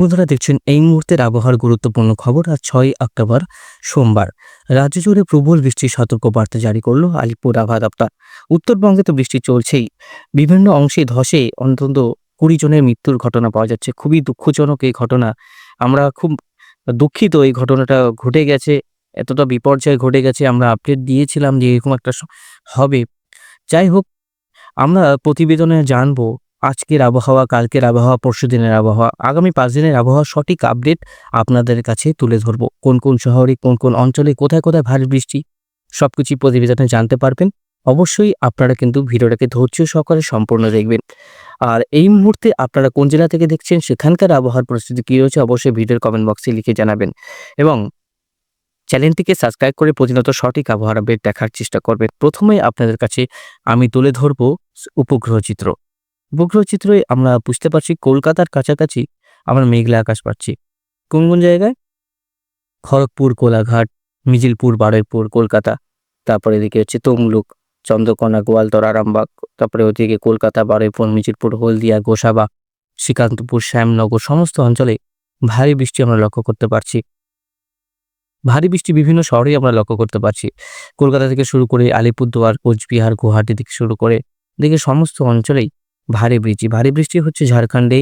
বন্ধুরা দেখছেন এই মুহূর্তের আবহাওয়ার গুরুত্বপূর্ণ খবর আজ ছয় অক্টোবর সোমবার। রাজ্য জুড়ে প্রবল বৃষ্টির সতর্কবার্তা জারি করল আলিপুর আবহাওয়া দপ্তর। উত্তরবঙ্গে তো বৃষ্টি চলছেই। বিভিন্ন অংশে ধসে অন্তত কুড়ি জনের মৃত্যুর ঘটনা পাওয়া যাচ্ছে। খুবই দুঃখজনক এই ঘটনা। আমরা খুব দুঃখিত এই ঘটনাটা ঘটে গেছে। এতটা বিপর্যয় ঘটে গেছে। আমরা আপডেট দিয়েছিলাম যে এরকম একটা হবে। যাই হোক, আমরা প্রতিবেদনে জানব আজকের আবহাওয়া, কালকের আবহাওয়া, পরশু দিনের আবহাওয়া, আগামী পাঁচ দিনের আবহাওয়া সঠিক আপডেট আপনাদের কাছে তুলে ধরবো। কোন কোন শহরে, কোন কোন অঞ্চলে, কোথায় কোথায় ভারী বৃষ্টি, সবকিছু প্রতিবেদনে জানতে পারবেন। অবশ্যই আপনারা কিন্তু ভিডিওটাকে ধৈর্য সহকারে সম্পূর্ণ দেখবেন। আর এই মুহূর্তে আপনারা কোন জেলা থেকে দেখছেন, সেখানকার আবহাওয়ার পরিস্থিতি কী রয়েছে, অবশ্যই ভিডিওর কমেন্ট বক্সে লিখে জানাবেন। এবং চ্যানেলটিকে সাবস্ক্রাইব করে প্রতিনিয়ত সঠিক আবহাওয়ার আপডেট দেখার চেষ্টা করবেন। প্রথমে আপনাদের কাছে আমি তুলে ধরবো উপগ্রহ চিত্র। উপগ্রহ চিত্রে আমরা বুঝতে পারছি, কলকাতার কাছাকাছি আমরা মেঘলা আকাশ পাচ্ছি। কোন কোন জায়গায়? খড়গপুর, কোলাঘাট, মিজিলপুর, বারুইপুর, কলকাতা। তারপরে এদিকে হচ্ছে তমলুক, চন্দ্রকোনা, গোয়ালতর, আরামবাগ। তারপরে ওদিকে কলকাতা, বারুইপুর, মিজিলপুর, হলদিয়া, গোসাবা, শ্রীকান্তপুর, শ্যামনগর, সমস্ত অঞ্চলে ভারী বৃষ্টি আমরা লক্ষ্য করতে পারছি। ভারী বৃষ্টি বিভিন্ন শহরেই আমরা লক্ষ্য করতে পারছি। কলকাতা থেকে শুরু করে আলিপুরদুয়ার, কোচবিহার, গুয়াহাটি থেকে শুরু করে এদিকে সমস্ত অঞ্চলেই ভারী বৃষ্টি। ভারী বৃষ্টি হচ্ছে ঝাড়খণ্ডে,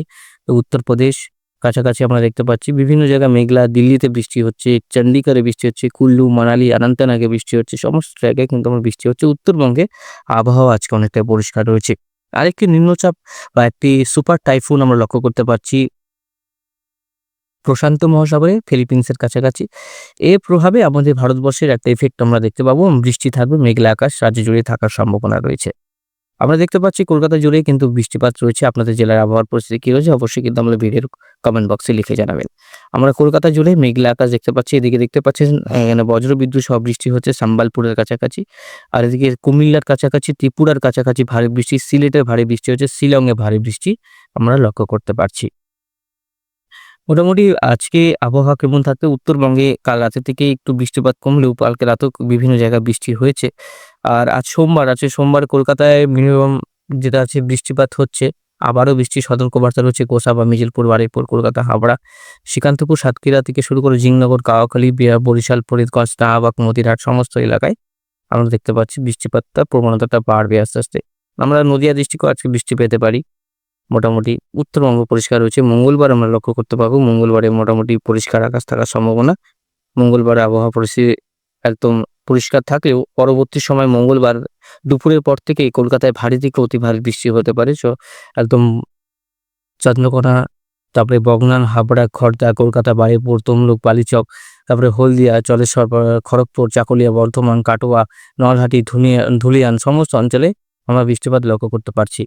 উত্তরপ্রদেশ, কাছাকাছি আমরা দেখতে পাচ্ছি। বিভিন্ন জায়গায় মেঘলা, দিল্লিতে বৃষ্টি হচ্ছে চণ্ডীগড়ে বৃষ্টি হচ্ছে, কুল্লু, মানালি, অনন্তনাগে বৃষ্টি হচ্ছে, সমস্ত জায়গায় কিন্তু আমার বৃষ্টি হচ্ছে। উত্তরবঙ্গে আবহাওয়া আজকে অনেকটা পরিষ্কার রয়েছে। আরেকটি নিম্নচাপ বা একটি সুপার টাইফুন আমরা লক্ষ্য করতে পারছি প্রশান্ত মহাসাগরে, ফিলিপিন্সের কাছাকাছি। এর প্রভাবে আমাদের ভারতবর্ষের একটা এফেক্ট আমরা দেখতে পাবো। বৃষ্টি থাকবে, মেঘলা আকাশ, রাজ্য জুড়ে থাকার সম্ভাবনা রয়েছে। আমরা দেখতে পাচ্ছি কলকাতা জুড়ে কিন্তু বৃষ্টিপাত রয়েছে। আপনাদের জেলার আবহাওয়ার পরিস্থিতি কী রয়েছে অবশ্যই কিন্তু আমাদের ভিডিওর কমেন্ট বক্সে লিখে জানাবেন। আমরা কলকাতা জুড়ে মেঘলা আকাশ দেখতে পাচ্ছি, এদিকে দেখতে পাচ্ছেন এখানে বজ্র বিদ্যুৎ সহ বৃষ্টি হচ্ছে সাম্বালপুরের কাছাকাছি। আর এদিকে কুমিল্লার কাছাকাছি, ত্রিপুরার কাছাকাছি ভারী বৃষ্টি, সিলেটের ভারী বৃষ্টি হচ্ছে, শিলংয়ে ভারী বৃষ্টি আমরা লক্ষ্য করতে পারছি। মোটামুটি আজকে আবহাওয়া কেমন থাকবে? উত্তরবঙ্গে কাল রাতে থেকে একটু বৃষ্টিপাত কমলেও কালকে রাতেও বিভিন্ন জায়গায় বৃষ্টি হয়েছে। আর আজ সোমবার আছে সোমবার কলকাতায় মিনিমাম যেটা আছে বৃষ্টিপাত হচ্ছে, আবারও বৃষ্টির সতর্কবার্তা রয়েছে গোসাবা মিজিলপুর বারুইপুর, কলকাতা হাবড়া শ্রীকান্তপুর, সাতক্ষীরা থেকে শুরু করে জিংনগর কাওয়াখালী বিয়া বরিশাল, ফরিদগঞ্জ শাহবাগ মতিরহাট সমস্ত এলাকায় আমরা দেখতে পাচ্ছি বৃষ্টিপাতটা, প্রবণতাটা বাড়বে আস্তে আস্তে। আমরা নদিয়া ডিস্ট্রিক্টও আজকে বৃষ্টি পেতে পারি। মোটামুটি উত্তরবঙ্গ পরিষ্কার হয়েছে মঙ্গলবার আমরা লক্ষ্য করতে পারব মঙ্গলবারে মোটামুটি পরিষ্কার আকাশ থাকার সম্ভাবনা। মঙ্গলবারে আবহাওয়া পরিস্থিতি একদম পরিষ্কার থাকলেও পরবর্তী সময় মঙ্গলবার দুপুরের পর থেকেই কলকাতায় ভারী থেকে অতি ভারী বৃষ্টি হতে পারে সো একদম চন্দ্রকোনা তারপরে বগনান হাবড়া খড়দা কলকাতা বারুইপুর তমলুক বালিচক তারপরে হলদিয়া জলেশ্বর আহ, খড়গপুর চাকুলিয়া বর্ধমান কাটোয়া নলহাটি ধুনিয়া ধুলিয়ান সমস্ত অঞ্চলে আমরা বৃষ্টিপাত লক্ষ্য করতে পারছি।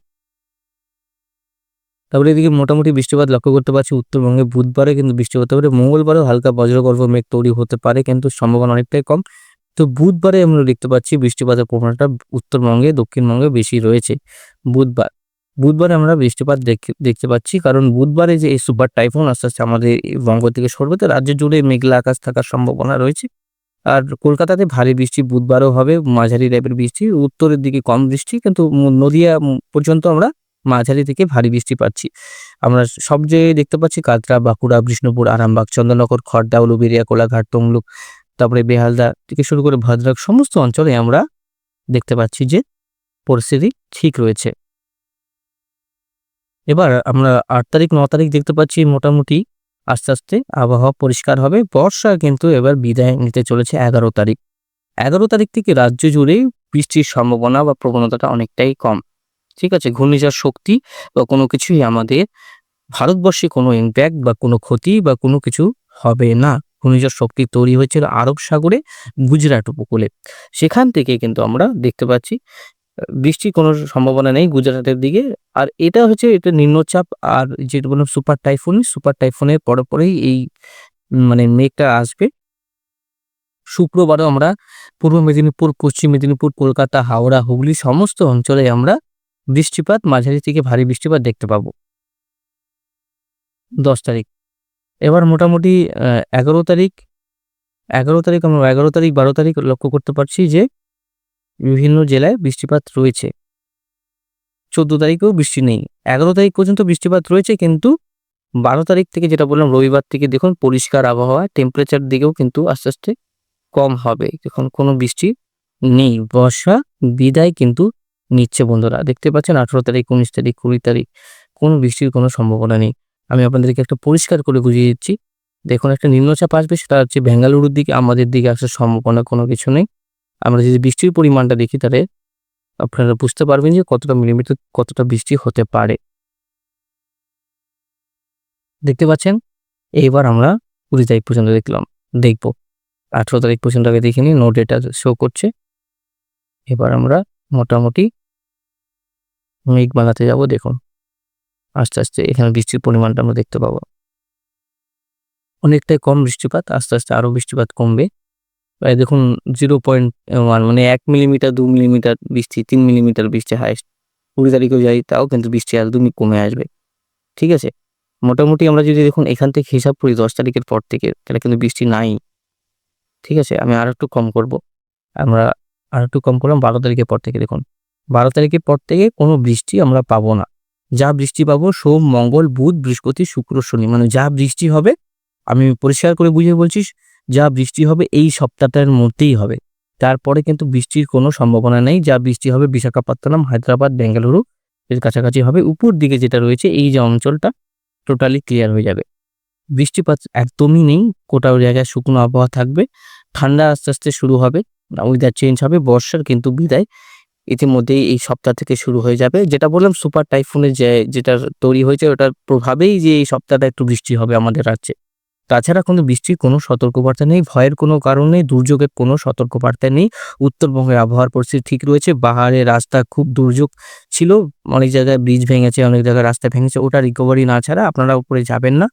তারপরে এদিকে মোটামুটি বৃষ্টিপাত লক্ষ্য করতে পারছি উত্তরবঙ্গে বুধবারে কিন্তু বৃষ্টি হতে পারে মঙ্গলবারেও হালকা বজ্রগর্ভ মেঘ তৈরি হতে পারে কিন্তু সম্ভাবনা অনেকটাই কম। তো বুধবারে আমরা দেখতে পাচ্ছি বৃষ্টিপাতের প্রবণতা উত্তরবঙ্গে, দক্ষিণবঙ্গে বেশি রয়েছে। বুধবার, বুধবারে আমরা বৃষ্টিপাত দেখ- দেখতে পাচ্ছি কারণ বুধবারে যে এই সুপার টাইফুন আস্তে আস্তে আমাদের বঙ্গ থেকে সরবে তো রাজ্য জুড়ে মেঘলা আকাশ থাকার সম্ভাবনা রয়েছে। আর কলকাতাতে ভারী বৃষ্টি বুধবারও হবে, মাঝারি টাইপের বৃষ্টি, উত্তরের দিকে কম বৃষ্টি, কিন্তু নদিয়া পর্যন্ত আমরা মাঝারি থেকে ভারী বৃষ্টি পাচ্ছি। আমরা সব জায়গায় দেখতে পাচ্ছি কাতরা বাঁকুড়া বিষ্ণুপুর আরামবাগ, চন্দ্রনগর খড়দা উলুবেরিয়া কোলাঘাট, তমলুক তারপরে বেহালদা থেকে শুরু করে ভদ্রক সমস্ত অঞ্চলে আমরা দেখতে পাচ্ছি যে পরিস্থিতি ঠিক রয়েছে। এবার আমরা আট তারিখ, ন তারিখ দেখতে পাচ্ছি মোটামুটি আস্তে আস্তে আবহাওয়া পরিষ্কার হবে। বর্ষা কিন্তু এবার বিদায় নিতে চলেছে এগারো তারিখ। এগারো তারিখ থেকে রাজ্য জুড়ে বৃষ্টির সম্ভাবনা বা প্রবণতাটা অনেকটাই কম। ঠিক আছে, ঘূর্ণিঝড় শক্তি বা কোনো কিছুই আমাদের ভারতবর্ষে কোনো ইম্প্যাক্ট বা কোনো ক্ষতি বা কোনো কিছু হবে না। ঘূর্ণিঝড় শক্তি তৈরি হয়েছিল আরব সাগরে গুজরাট উপকূলে। সেখান থেকে কিন্তু আমরা দেখতে পাচ্ছি আহ, বৃষ্টির কোনো সম্ভাবনা নেই গুজরাটের দিকে। আর এটা হচ্ছে এটা নিম্নচাপ আর যেটা বললাম সুপার টাইফুন সুপার টাইফুনের পরে পরেই এই মানে মেঘটা আসবে। শুক্রবারও আমরা পূর্ব মেদিনীপুর পশ্চিম মেদিনীপুর কলকাতা হাওড়া হুগলি সমস্ত অঞ্চলে আমরা বৃষ্টিপাত মাঝারি থেকে ভারী বৃষ্টিপাত দেখতে পাবো। দশ তারিখ। এবার মোটামুটি এগারো তারিখ এগারো তারিখ আমরা এগারো তারিখ, বারো তারিখ লক্ষ্য করতে পারছি যে বিভিন্ন জেলায় বৃষ্টিপাত রয়েছে। চোদ্দ তারিখেও বৃষ্টি নেই। এগারো তারিখ পর্যন্ত বৃষ্টিপাত রয়েছে কিন্তু বারো তারিখ থেকে যেটা বললাম, রবিবার থেকে দেখুন পরিষ্কার আবহাওয়া টেম্পারেচার দিকেও কিন্তু আস্তে আস্তে কম হবে। এখন কোনো বৃষ্টি নেই। বর্ষা বিদায় কিন্তু নিচ্ছে বন্ধুরা। দেখতে পাচ্ছেন আঠেরো তারিখ, উনিশ তারিখ, কুড়ি তারিখ, কোনো বৃষ্টির কোনো সম্ভাবনা নেই। আমি আপনাদেরকে একটা পরিষ্কার করে বুঝিয়ে দিচ্ছি। দেখুন, একটা নিম্নচাপ আসবে, সেটা হচ্ছে বেঙ্গালুরুর দিকে, আমাদের দিকে আসার সম্ভাবনা কোনো কিছু নেই। আমরা যদি বৃষ্টির পরিমাণটা দেখি তাহলে আপনারা বুঝতে পারবেন যে কতটা মিলিমিটার কতটা বৃষ্টি হতে পারে। দেখতে পাচ্ছেন? এইবার আমরা কুড়ি তারিখ পর্যন্ত দেখলাম, দেখব। আঠেরো তারিখ পর্যন্ত আগে দেখে দেখিনি নো ডেটা শো করছে। এবার আমরা মোটামুটি মেঘ বানাতে যাব, দেখুন। আস্তে আস্তে এখানে বৃষ্টির পরিমাণটা আমরা দেখতে পাবো। অনেকটাই কম বৃষ্টিপাত, আস্তে আস্তে আরও বৃষ্টিপাত কমবে। প্রায় দেখুন জিরো পয়েন্ট ওয়ান মানে এক মিলিমিটার দু মিলিমিটার বৃষ্টি, তিন মিলিমিটার বৃষ্টি হাইস্ট কুড়ি তারিখেও যাই, তাও কিন্তু বৃষ্টি একদমই কমে আসবে। ঠিক আছে? মোটামুটি আমরা যদি দেখুন, এখান থেকে হিসাব করি দশ তারিখের পর থেকে, তাহলে কিন্তু বৃষ্টি নাই। ঠিক আছে? আমি আর একটু কম করব। আমরা আর একটু কম করলাম, বারো তারিখের পর থেকে দেখুন। বারো তারিখের পর থেকে কোনো বৃষ্টি আমরা পাবো না। যা বৃষ্টি পাবো, সোম, মঙ্গল, বুধ, বৃহস্পতি, শুক্র, শনি। মানে যা বৃষ্টি হবে, আমি পরিষ্কার করে বুঝিয়ে বলছি, যা বৃষ্টি হবে এই সপ্তাহটার মধ্যেই হবে। তারপরে কিন্তু বৃষ্টির কোনো সম্ভাবনা নেই। যা বৃষ্টি হবে বিশাখাপত্তনম, হায়দ্রাবাদ, বেঙ্গালুরু, এর কাছাকাছি হবে। উপর দিকে যেটা রয়েছে, এই যে অঞ্চলটা টোটালি ক্লিয়ার হয়ে যাবে। বৃষ্টিপাত একদমই নেই কোটাও জায়গায় শুকনো আবহাওয়া থাকবে। ঠান্ডা আস্তে আস্তে শুরু হবে ওয়েদার চেঞ্জ হবে, বর্ষার কিন্তু বিদায়। ইতিমধ্যেই এই সপ্তাহ থেকে শুরু হয়ে যাবে। যেটা বললাম সুপার টাইফুনের যে যেটা তৈরি হয়েছে, ওটার প্রভাবেই যে এই সপ্তাহটা একটু বৃষ্টি হবে আমাদের রাজ্যে। তাছাড়া কোনো বৃষ্টির কোনো সতর্কবার্তা নেই, ভয়ের কোনো কারণ নেই, দুর্যোগের কোনো সতর্কবার্তা নেই। উত্তরবঙ্গের আবহাওয়ার পরিস্থিতি ঠিক রয়েছে বাহারে রাস্তা খুব দুর্যোগ ছিল, অনেক জায়গায় ব্রিজ ভেঙেছে, অনেক জায়গায় রাস্তা ভেঙেছে, ওটা রিকভারি না ছাড়া আপনারা উপরে যাবেন না।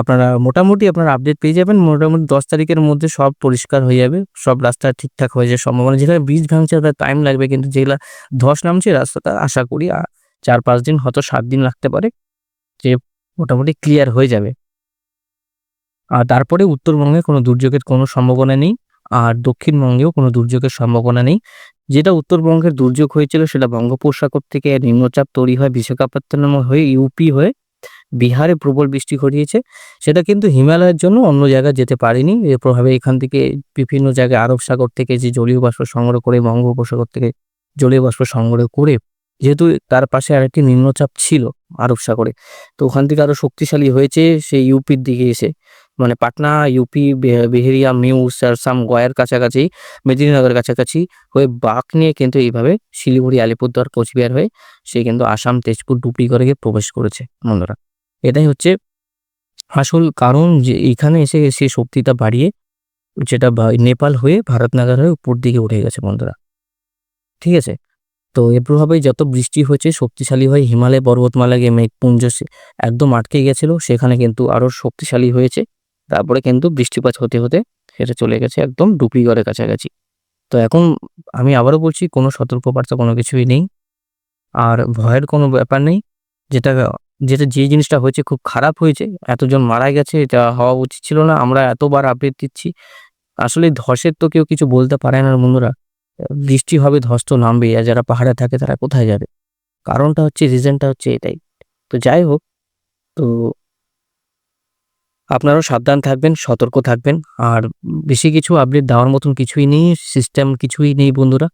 আপনারা মোটামুটি আপনারা আপডেট পেয়ে যাবেন, মোটামুটি দশ তারিখের মধ্যে সব পরিষ্কার হয়ে যাবে, সব রাস্তা ঠিকঠাক হয়ে যাওয়ার সম্ভাবনা। যেখানে ব্রিজ ভাঙছে তার টাইম লাগবে কিন্তু যেগুলা ধস নামছে রাস্তাটা আশা করি চার পাঁচ দিন হয়তো সাত দিন লাগতে পারে, যে মোটামুটি ক্লিয়ার হয়ে যাবে। আর তারপরে উত্তরবঙ্গে কোনো দুর্যোগের কোনো সম্ভাবনা নেই আর দক্ষিণবঙ্গেও কোনো দুর্যোগের সম্ভাবনা নেই। যেটা উত্তরবঙ্গের দুর্যোগ হয়েছিল সেটা বঙ্গোপসাগর থেকে নিম্নচাপ তৈরি হয় বিশাখাপত্তনম হয়ে ইউপি হয়ে বিহারে প্রবল বৃষ্টি ঘটিয়েছে। সেটা কিন্তু হিমালয়ের জন্য অন্য জায়গায় যেতে পারেনি। এর প্রভাবে এখান থেকে বিভিন্ন জায়গায় আরব সাগর থেকে যে জলীয় বাষ্প সংগ্রহ করে বঙ্গোপসাগর থেকে জলীয় বাষ্প সংগ্রহ করে যেহেতু তার পাশে আরেকটি নিম্নচাপ ছিল আরব সাগরে, তো ওখান থেকে আরও শক্তিশালী হয়েছে সেই ইউপির দিকে এসে। মানে পাটনা, ইউপি বেহেরিয়া মিউ সারসাম গয়ার কাছাকাছি, মেদিনীনগরের কাছাকাছি হয়ে বাঁক নিয়ে কিন্তু এইভাবে শিলিগুড়ি, আলিপুরদুয়ার, কোচবিহার হয়ে সে কিন্তু আসাম, তেজপুর, ডুবলি করে গিয়ে প্রবেশ করেছে বন্ধুরা। এটাই হচ্ছে আসল কারণ যে এখানে এসে সে শক্তিটা বাড়িয়ে যেটা নেপাল হয়ে ভারত নাগার হয়ে উপর দিকে উঠে গেছে বন্ধুরা। ঠিক আছে? তো এর যত বৃষ্টি হয়েছে, শক্তিশালী হয়ে হিমালয় পর্বতমালা গিয়ে মেঘপুঞ্জ একদম আটকে গেছিল। সেখানে কিন্তু আরও শক্তিশালী হয়েছে। তারপরে কিন্তু বৃষ্টিপাত হতে হতে সেটা চলে গেছে একদম ডুপ্লিগড়ের কাছাকাছি। তো এখন আমি আবারও বলছি, কোনো সতর্কবার্তা কোনো কিছুই নেই। আর ভয়ের কোনো ব্যাপার নেই। যেটা যেটা যে জিনিসটা হয়েছে খুব খারাপ হয়েছে, এতজন মারা গেছে, এটা হওয়া উচিত ছিল না। আমরা এতবার আপডেট দিচ্ছি। আসলে ধসের তো কেউ কিছু বলতে পারে না বন্ধুরা। বৃষ্টি হবে ধস তো নামবে, আর যারা পাহাড়ে থাকে তারা কোথায় যাবে? কারণটা হচ্ছে রিজনটা হচ্ছে এটাই। তো যাই হোক, তো আপনারাও সাবধান থাকবেন, সতর্ক থাকবেন, আর বেশি কিছু আপডেট দেওয়ার মতন কিছুই নেই সিস্টেম কিছুই নেই বন্ধুরা।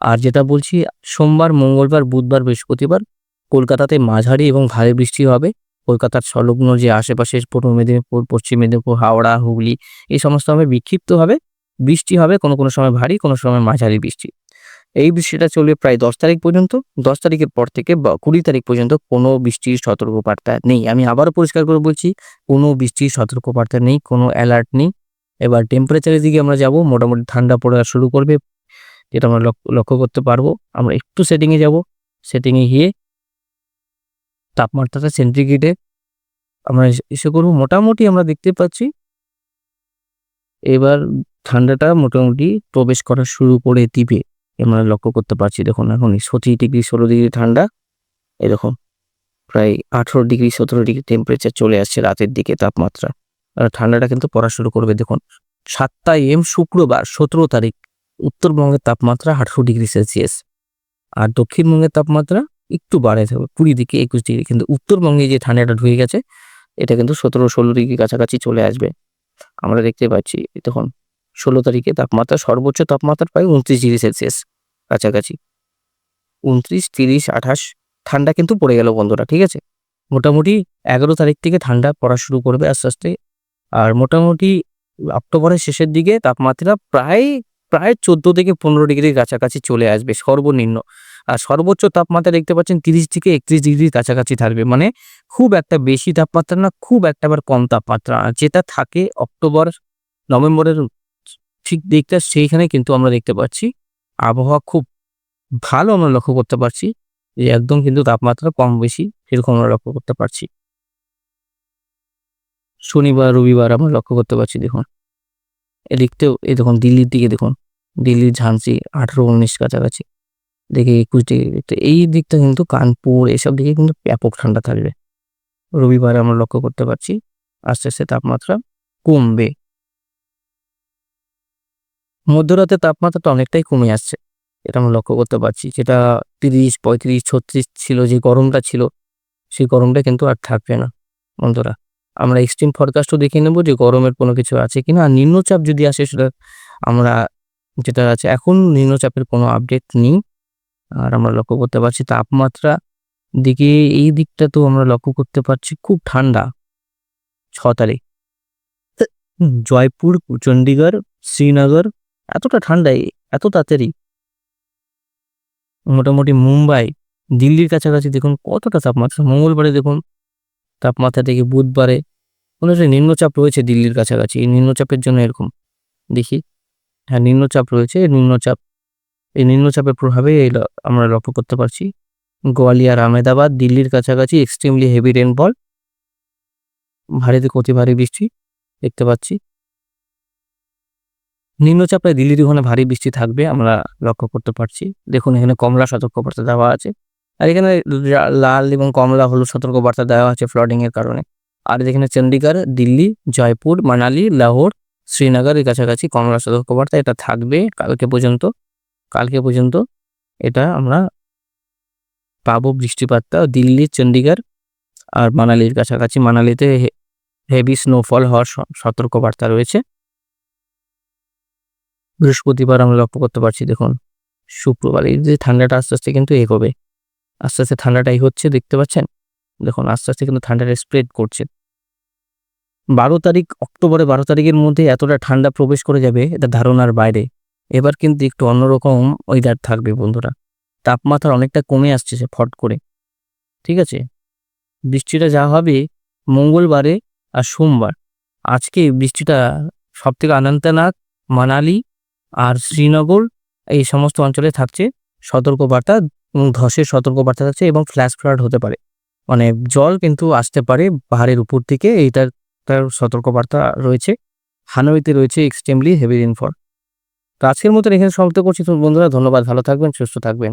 আর যেটা বলছি, সোমবার, মঙ্গলবার, বুধবার, বৃহস্পতিবার কলকাতাতে মাঝারি এবং ভারী বৃষ্টি হবে। কলকাতার সংলগ্ন যে আশেপাশে পূর্ব মেদিনীপুর, পশ্চিম মেদিনীপুর, হাওড়া, হুগলি, এই সমস্ত হবে বিক্ষিপ্ত হবে বৃষ্টি হবে, কোনো কোনো সময় ভারী, কোনো সময় মাঝারি বৃষ্টি। এই বৃষ্টিটা চলবে প্রায় দশ তারিখ পর্যন্ত। দশ তারিখের পর থেকে বা কুড়ি তারিখ পর্যন্ত কোনো বৃষ্টির সতর্কবার্তা নেই। আমি আবারও পরিষ্কার করে বলছি, কোনো বৃষ্টির সতর্কবার্তা নেই, কোনো অ্যালার্ট নেই। এবার টেম্পারেচারের দিকে আমরা যাব, মোটামুটি ঠান্ডা পড়া শুরু করবে, যেটা আমরা লক্ষ্য- করতে পারব। আমরা একটু সেটিংয়ে যাব সেটিংয়ে গিয়ে তাপমাত্রাটা সেন্টিগ্রেডে আমরা এসে করব। মোটামুটি আমরা দেখতে পাচ্ছি, এবার ঠান্ডাটা মোটামুটি প্রবেশ করা শুরু করে দিবে। আমরা লক্ষ্য করতে পারছি, দেখুন এখন পঁচিশ ডিগ্রি, ষোলো ডিগ্রি ঠান্ডা। এরকম প্রায় আঠেরো ডিগ্রি, সতেরো ডিগ্রি টেম্পারেচার চলে আসছে রাতের দিকে তাপমাত্রা। আর ঠান্ডাটা কিন্তু পড়া শুরু করবে, দেখুন, সাতটা এম শুক্রবার, সতেরো তারিখ। উত্তরবঙ্গের তাপমাত্রা আঠেরো ডিগ্রি সেলসিয়াস। আর দক্ষিণবঙ্গের তাপমাত্রা একটু বাড়ে থাকবে কুড়ি দিকে একুশ ডিগ্রি। কিন্তু উত্তরবঙ্গে যে ঠান্ডাটা ঢুকে গেছে, এটা কিন্তু সতেরো, ষোলো ডিগ্রি কাছাকাছি চলে আসবে। আমরা দেখতে পাচ্ছি, দেখুন ষোলো তারিখে তাপমাত্রা সর্বোচ্চ তাপমাত্রা প্রায় উনত্রিশ ডিগ্রি সেলসিয়াস কাছাকাছি। উনত্রিশ, তিরিশ, আঠাশ, ঠান্ডা কিন্তু পড়ে গেল বন্ধুরা, ঠিক আছে? মোটামুটি এগারো তারিখ থেকে ঠান্ডা পড়া শুরু করবে আস্তে আস্তে। আর মোটামুটি অক্টোবরের শেষের দিকে তাপমাত্রা প্রায় প্রায় চোদ্দ থেকে পনেরো ডিগ্রির কাছাকাছি চলে আসবে সর্বনিম্ন। আর সর্বোচ্চ তাপমাত্রা দেখতে পাচ্ছেন তিরিশ থেকে একত্রিশ ডিগ্রির কাছাকাছি থাকবে। মানে খুব একটা বেশি তাপমাত্রা না, খুব একটা আবার কম তাপমাত্রা। যেটা থাকে অক্টোবর, নভেম্বরের ঠিক দিকটা সেইখানে কিন্তু আমরা দেখতে পাচ্ছি। আবহাওয়া খুব ভালো আমরা লক্ষ্য করতে পারছি যে একদম কিন্তু তাপমাত্রা কম বেশি সেরকম আমরা লক্ষ্য করতে পারছি। শনিবার, রবিবার আমরা লক্ষ্য করতে পারছি, দেখুন। এদিকতেও, এই দেখুন, দিল্লির দিকে দেখুন। দিল্লির ঝাঁসি আঠারো, উনিশ কাছাকাছি। দেখে একুশ ডিগ্রি। তো এই দিকটা কিন্তু কানপুর, এসব দিকে কিন্তু ব্যাপক ঠান্ডা থাকবে। রবিবার আমরা লক্ষ্য করতে পারছি, আস্তে আস্তে তাপমাত্রা কমবে। মধ্যরাতে তাপমাত্রাটা অনেকটাই কমে আসছে। এটা আমরা লক্ষ্য করতে পারছি। যেটা তিরিশ, পঁয়ত্রিশ, ছত্রিশ ছিল, যে গরমটা ছিল, সেই গরমটা কিন্তু আর থাকবে না, বন্ধুরা। আমরা এক্সট্রিম ফরকাস্টও দেখে নেব যে গরমের কোনো কিছু আছে কিনা। আর নিম্নচাপ যদি আসে, সেটা আমরা যেটা আছে, এখন নিম্নচাপের কোনো আপডেট নেই। আর আমরা লক্ষ্য করতে পারছি তাপমাত্রা দিকে এই দিকটা তো আমরা লক্ষ্য করতে পারছি খুব ঠান্ডা। ছ তারিখ। জয়পুর চণ্ডীগড় শ্রীনগর এতটা ঠান্ডায়, এত তাড়াতাড়ি? মোটামুটি মুম্বাই, দিল্লির কাছাকাছি দেখুন কতটা তাপমাত্রা, মঙ্গলবারে দেখুন তাপমাত্রা থেকে বুধবারে। কোনো একটা নিম্নচাপ রয়েছে দিল্লির কাছাকাছি, এই নিম্নচাপের জন্য এরকম। দেখি হ্যাঁ নিম্নচাপ রয়েছে নিম্নচাপ, এই নিম্নচাপের প্রভাবে আমরা লক্ষ্য করতে পারছি। গোয়ালিয়ার, আহমেদাবাদ, দিল্লির কাছাকাছি এক্সট্রিমলি হেভি রেনফল ভারী থেকে অতি ভারী বৃষ্টি দেখতে পাচ্ছি। নিম্নচাপে দিল্লির ওখানে ভারী বৃষ্টি থাকবে, আমরা লক্ষ্য করতে পারছি। দেখুন, এখানে কমলা সতর্কবার্তা দেওয়া আছে। আর এখানে লাল এবং কমলা হলুদ সতর্কবার্তা দেওয়া আছে ফ্লাডিং এর কারণে। আর এখানে চণ্ডীগড় দিল্লি, জয়পুর, মানালি, লাহোর, শ্রীনগর এর কাছাকাছি কমলা সতর্কবার্তা এটা থাকবে কালকে পর্যন্ত। কালকে পর্যন্ত এটা আমরা পাবো বৃষ্টিপাতটা দিল্লি চণ্ডীগড় আর মানালির কাছাকাছি। মানালিতে হেভি স্নোফল হওয়ার সতর্কবার্তা রয়েছে। বৃহস্পতিবার আমরা লক্ষ্য করতে পারছি, দেখুন, শুক্রবার, এই যে ঠান্ডাটা আস্তে আস্তে কিন্তু এগোবে। আস্তে আস্তে ঠান্ডাটাই হচ্ছে, দেখতে পাচ্ছেন? দেখুন, আস্তে আস্তে কিন্তু ঠান্ডাটা স্প্রেড করছে। বারো তারিখ অক্টোবরে বারো তারিখের মধ্যে এতটা ঠান্ডা প্রবেশ করে যাবে, এটা ধারণার বাইরে। এবার কিন্তু একটু অন্যরকম ওয়েদার থাকবে, বন্ধুরা। তাপমাত্রা অনেকটা কমে আসছে সে ফট করে। ঠিক আছে? বৃষ্টিটা যা হবে মঙ্গলবারে আর সোমবার। আজকে বৃষ্টিটা সব থেকে আনন্দনাগ মানালি আর শ্রীনগর, এই সমস্ত অঞ্চলে থাকছে সতর্কবার্তা এবং ধসের সতর্কবার্তা থাকছে এবং ফ্ল্যাশ ফ্লাড হতে পারে। মানে জল কিন্তু আসতে পারে পাহাড়ের উপর থেকে, এইটার তার সতর্কবার্তা রয়েছে। হানোইতে রয়েছে এক্সট্রিমলি হেভি রেনফল তো আজকের মতন এখানে সমাপ্ত করছি। তো বন্ধুরা, ধন্যবাদ। ভালো থাকবেন, সুস্থ থাকবেন।